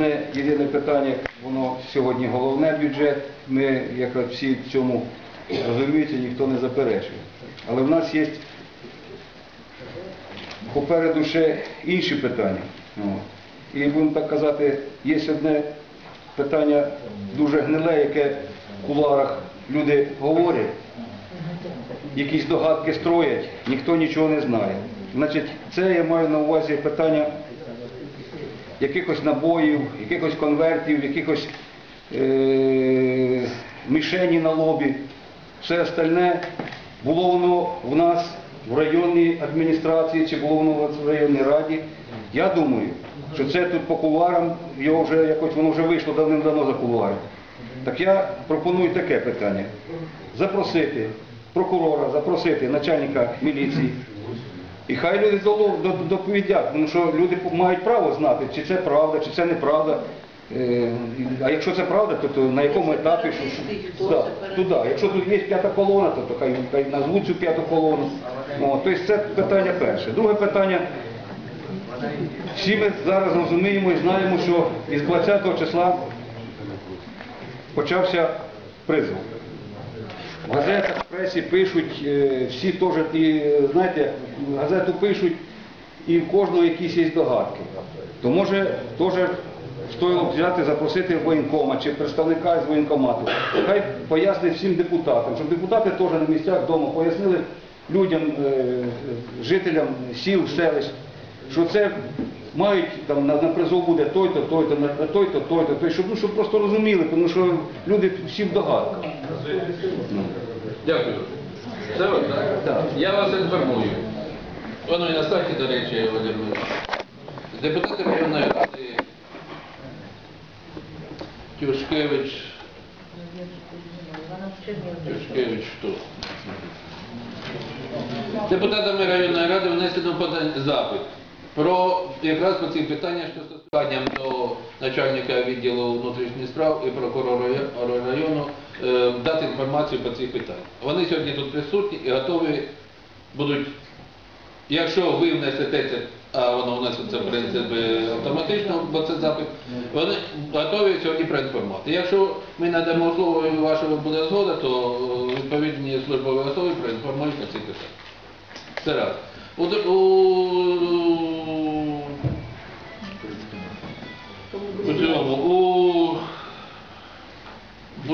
одне єдине питання, воно сьогодні головне бюджет. Ми якраз всі в цьому розуміються, ніхто не заперечує. Але в нас є попереду ще інші питання. І будемо так казати, є одне питання дуже гниле, яке в куларах люди говорять, якісь догадки строять, ніхто нічого не знає. Значить, це я маю на увазі питання якихось набоїв, якихось конвертів, якихось е- мішені на лобі. Все остальне було воно в нас в районній адміністрації чи було воно в районній раді. Я думаю, що це тут по кулуарам, його вже якось воно вже вийшло давним-давно за кулуари. Так я пропоную таке питання. Запросити прокурора, запросити начальника міліції. І хай люди доповідять, тому що люди мають право знати, чи це правда, чи це неправда. Е, А якщо це правда, то, то на якому етапі що, що да, туди. Якщо тут є п'ята колона, то, то хай, хай назвуть цю п'яту колону. О, тобто це питання перше. Друге питання. Всі ми зараз розуміємо і знаємо, що із 20 числа почався призов. В газетах, в пресі пишуть, е, всі теж, знаєте, газету пишуть, і в кожного якісь є догадки. То може теж стоїло б взяти, запросити воєнкома чи представника з воєнкомату. Хай пояснить всім депутатам, щоб депутати теж на місцях вдома пояснили людям, е, жителям сіл, селищ, що це мають там на, призов буде той-то, той-то, той-то, той-то, той, ну, щоб просто розуміли, тому що люди всі в догадках. Дякую. Це от, так? Так. Я вас інформую. Воно і на сайті, до речі, Володимир. Депутати районної ради Тюшкевич. Тюшкевич хто? Депутатами районної ради внесено запит про якраз по цих питаннях, що стосуванням до начальника відділу внутрішніх справ і прокурора району е, дати інформацію по цих питаннях. Вони сьогодні тут присутні і готові будуть, якщо ви внесете це, а воно внесеться в принципі автоматично, бо це запит, вони готові сьогодні проінформувати. Якщо ми надамо слово і вашого буде згода, то е, відповідні службові особи проінформують по цих питаннях. Це раз. У, у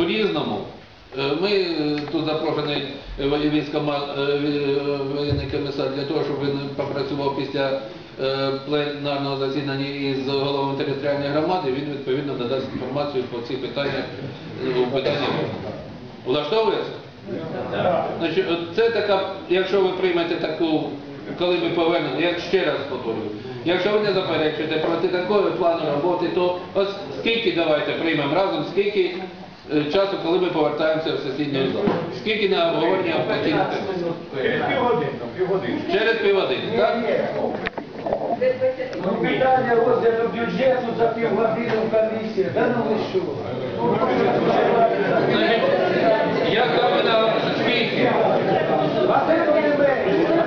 у різному. е, Ми е, тут запрошений е, воєнний комісар для того, щоб він попрацював після пленарного засідання із головами територіальної громади, він відповідно надасть інформацію по цих питаннях у питаннях. Влаштовує це? Значить, це така, якщо ви приймете таку, коли ми повернемо, я ще раз повторюю, якщо ви не заперечуєте проти такої плану роботи, то ось скільки давайте приймемо разом, скільки часу, коли ми повертаємося в сесійну залу? Скільки на обговорення? Через півгодини. Через півгодини, так? Ну, питання розгляду бюджету за півгодини в комісії. Да ну ви що? Значить, я ставлю на скільки? А це не менше.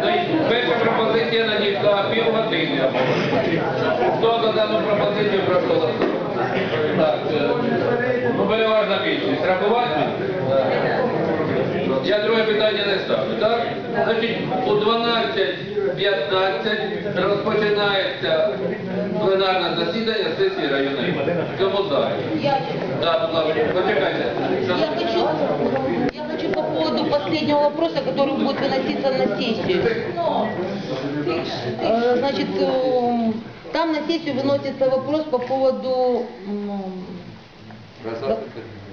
Значить, Перша пропозиція надійшла півгодини. Хто за дану пропозицію прошу голосувати? Так, е, ну переважна більшість. Рахувати? Я друге питання не ставлю, так? Значить, у 12.15 розпочинається пленарне засідання сесії районної. ради. В цьому залі. Я, Так, будь ласка, почекайте. я хочу, я хочу по поводу последнего вопроса, который будет выноситься на сессию. Э, Значит, э, там на сессию выносится вопрос по поводу м,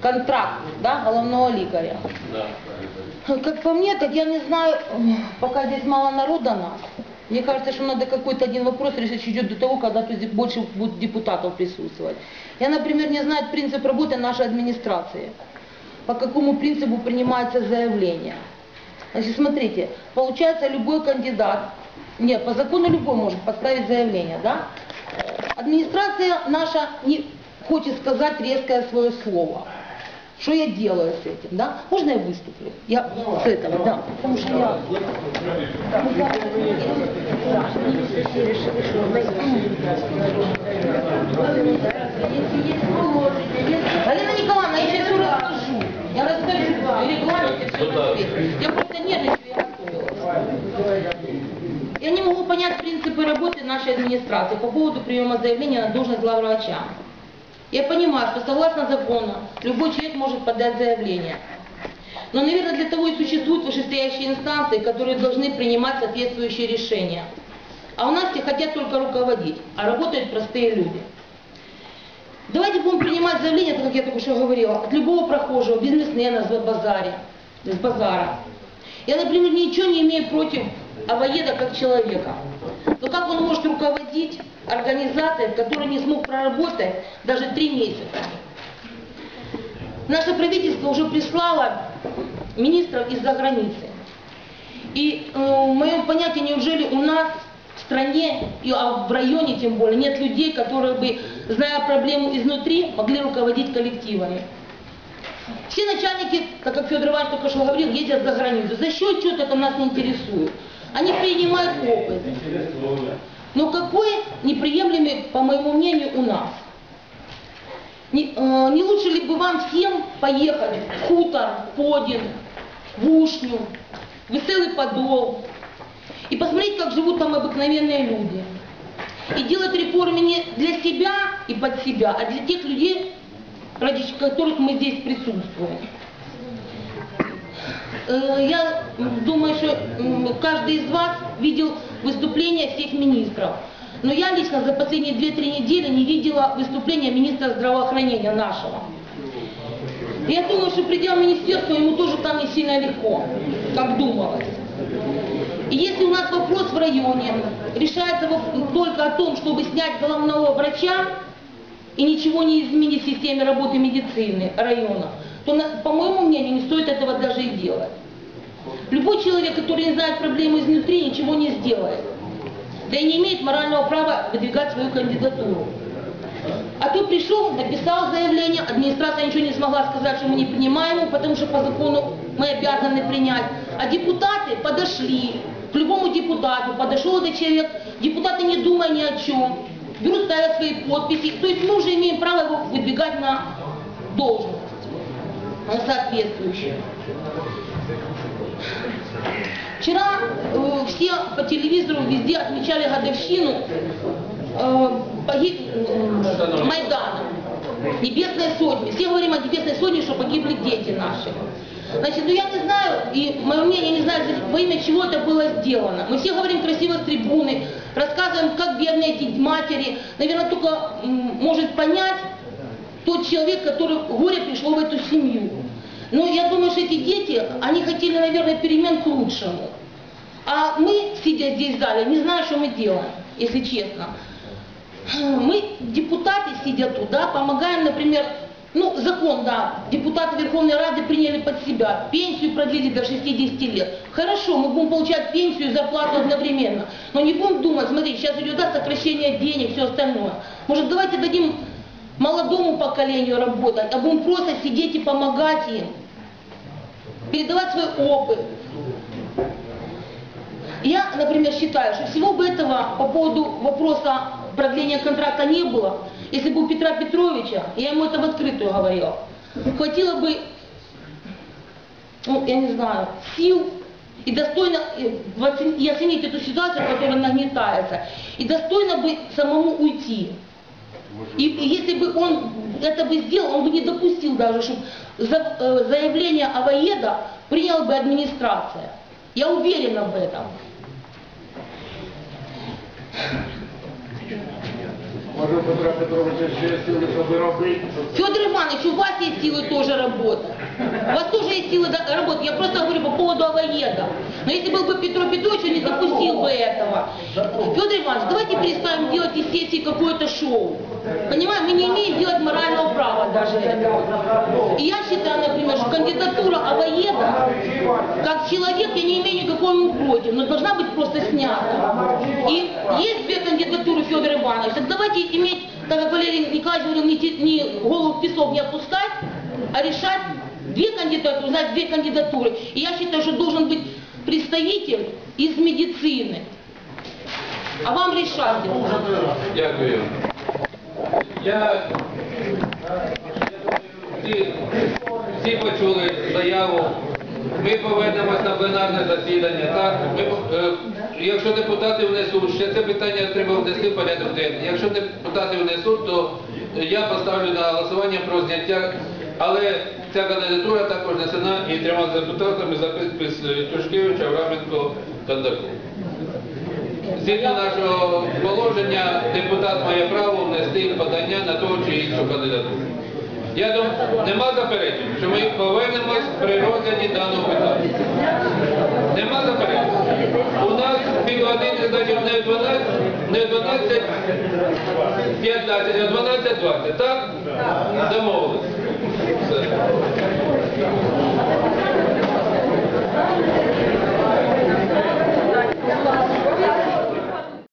контракта, да, головного лекаря. Да. Как по мне, так я не знаю, пока здесь мало народа нас. Мне кажется, что надо какой-то один вопрос решить идет до того, когда тут здесь больше будет депутатов присутствовать. Я, например, не знаю принцип работы нашей администрации. По какому принципу принимается заявление. Значит, смотрите, получается любой кандидат, нет, по закону любой может поставить заявление, да? Администрация наша не хочет сказать резкое свое слово. Что я делаю с этим, да? Можно я выступлю? Я с этого, да. Потому что я... Мы завтра решили, что мы- если есть положение, если... Галина Николаевна, я сейчас все расскажу. Я расскажу. И регламент, и все Ну да. на свете. Я просто нервничаю, я готовилась. Я не могу понять принципы работы нашей администрации по поводу приема заявления на должность главврача. Я понимаю, что согласно закону любой человек может подать заявление. Но, наверное, для того и существуют вышестоящие инстанции, которые должны принимать соответствующие решения. А у нас все хотят только руководить, а работают простые люди. Давайте будем принимать заявление, так как я только что говорила, от любого прохожего, бизнесмена с базаре, с базара. Я, например, ничего не имею против авоеда как человека. Но как он руководить организацией, в которой не смог проработать даже три месяца? Наше правительство уже прислало министров из-за границы. И э, в моем понятии, неужели у нас в стране, и, а в районе тем более, нет людей, которые бы, зная проблему изнутри, могли руководить коллективами. Все начальники, так как Федор Иванович только что говорил, ездят за границу. За счет чего-то это нас не интересует. Они принимают опыт. Но какой неприемлемый, по моему мнению, у нас? Не, э, не лучше ли бы вам всем поехать в хутор, Подин, в Ушню, в Веселый Подол и посмотреть, как живут там обыкновенные люди? И делать реформы не для себя и под себя, а для тех людей, ради которых мы здесь присутствуем. Э, Я думаю, что каждый из вас видел выступления всех министров. Но я лично за последние 2-3 недели не видела выступления министра здравоохранения нашего. Я думаю, что придя в министерство, ему тоже там не сильно легко, как думалось. И если у нас вопрос в районе решается только о том, чтобы снять головного врача и ничего не изменить в системе работы медицины района, то, по моему мнению, не стоит этого даже. Любой человек, который не знает проблемы изнутри, ничего не сделает. Да и не имеет морального права выдвигать свою кандидатуру. А то пришел, написал заявление, администрация ничего не смогла сказать, что мы не принимаем его, потому что по закону мы обязаны принять. А депутаты подошли, к любому депутату подошел этот человек, депутаты не думая ни о чем, берут, ставят свои подписи. То есть мы уже имеем право его выдвигать на должность, на соответствующую. Вчера э, все по телевизору везде отмечали годовщину э, погиб, э, Майдана, Небесной Сотни. Все говорим о Небесной Сотне, что погибли дети наши. Значит, ну я не знаю, и мое мнение, не знаю, за- во имя чего это было сделано. Мы все говорим красиво с трибуны, рассказываем, как бедные эти матери, наверное, только м, может понять тот человек, который горе пришло в эту семью. Но я думаю, что эти дети, они хотели, наверное, перемен к лучшему. А мы, сидя здесь в зале, не знаю, что мы делаем, если честно. Мы, депутаты, сидя тут, да, помогаем, например, ну, закон, да, депутаты Верховной Рады приняли под себя, пенсию продлили до 60 лет. Хорошо, мы будем получать пенсию и зарплату одновременно, но не будем думать, смотрите, сейчас идет да, сокращение денег, все остальное. Может, давайте дадим молодому поколению работать, а будем просто сидеть и помогать им, передавать свой опыт. Я, например, считаю, что всего бы этого по поводу вопроса продления контракта не было, если бы у Петра Петровича, я ему это в открытую говорила, хватило бы, ну, я не знаю, сил и достойно и оценить эту ситуацию, которая нагнетается, и достойно бы самому уйти. И, если бы он это бы сделал, он бы не допустил даже, чтобы э, заявление Авоеда приняла бы администрация. Я уверена в этом. Петра Петровича. Федор Иванович, у вас есть силы тоже работать. У вас тоже есть силы работать. Я просто говорю по поводу Авоеда. Но если был бы Петро Петрович, он не допустил бы этого. Федор Иванович, давайте перестанем делать из сессии какое-то шоу. Понимаем, мы не имеем делать морального права даже этого. И я считаю, например, что кандидатура Авоеда, как человек, я не имею никакого ему против, но должна быть просто снята. И есть две кандидатуры Федора Ивановича. Так давайте иметь, так как Валерий Николаевич говорил, не, не голову в песок не опускать, а решать две кандидатуры, знать две кандидатуры. И я считаю, что должен быть представитель из медицины. А вам решать. Дякую. Я всі, всі почули заяву. Ми повернемось на пленарне засідання. Так, ми, е, якщо депутати внесуть, ще це питання треба внести в порядок денний. Якщо депутати внесуть, то я поставлю на голосування про зняття. Але ця кандидатура також внесена і трьома депутатами за підпис Тушкевича, Авраменко, Кондаку. Згідно нашого положення, депутат має право внести подання на ту чи іншу кандидатуру. Я думаю, нема заперечень, що ми повернемось при розгляді даного питання. Нема заперечень. У нас півгодини, значить, не 12, не 12, 15, а 12, 20, так? Домовились. Thank